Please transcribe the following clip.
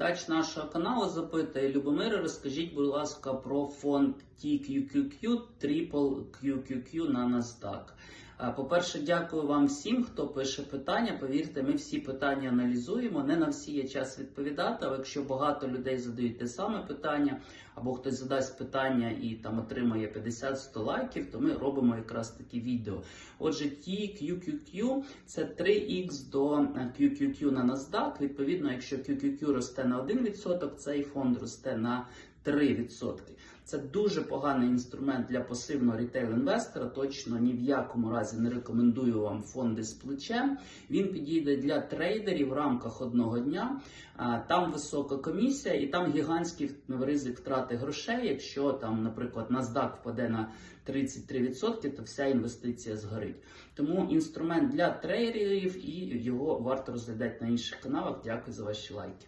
глядач нашого каналу запитує Любомире, розкажіть, будь ласка, про фонд TQQQ Triple QQQ на NASDAQ. Е, По-перше, дякую вам всім, хто пише питання. Повірте, ми всі питання аналізуємо. Не на всі є час відповідати, але якщо багато людей задають те саме питання, або хтось задасть питання і там отримає 50-100 лайків, то ми робимо якраз такі відео. Отже, TQQQ – це 3х до е, QQQ на NASDAQ. Відповідно, якщо QQQ росте на 1%, цей фонд росте на 3%. Це дуже поганий інструмент для пасивного рітейл-інвестора. Точно ні в якому разі не рекомендую вам фонди з плечем. Він підійде для трейдерів в рамках одного дня. Там висока комісія і там гігантський ризик втрати грошей. Якщо там, наприклад, NASDAQ впаде на 33%, то вся інвестиція згорить. Тому інструмент для трейдерів і його варто розглядати на інших каналах. Дякую за ваші лайки.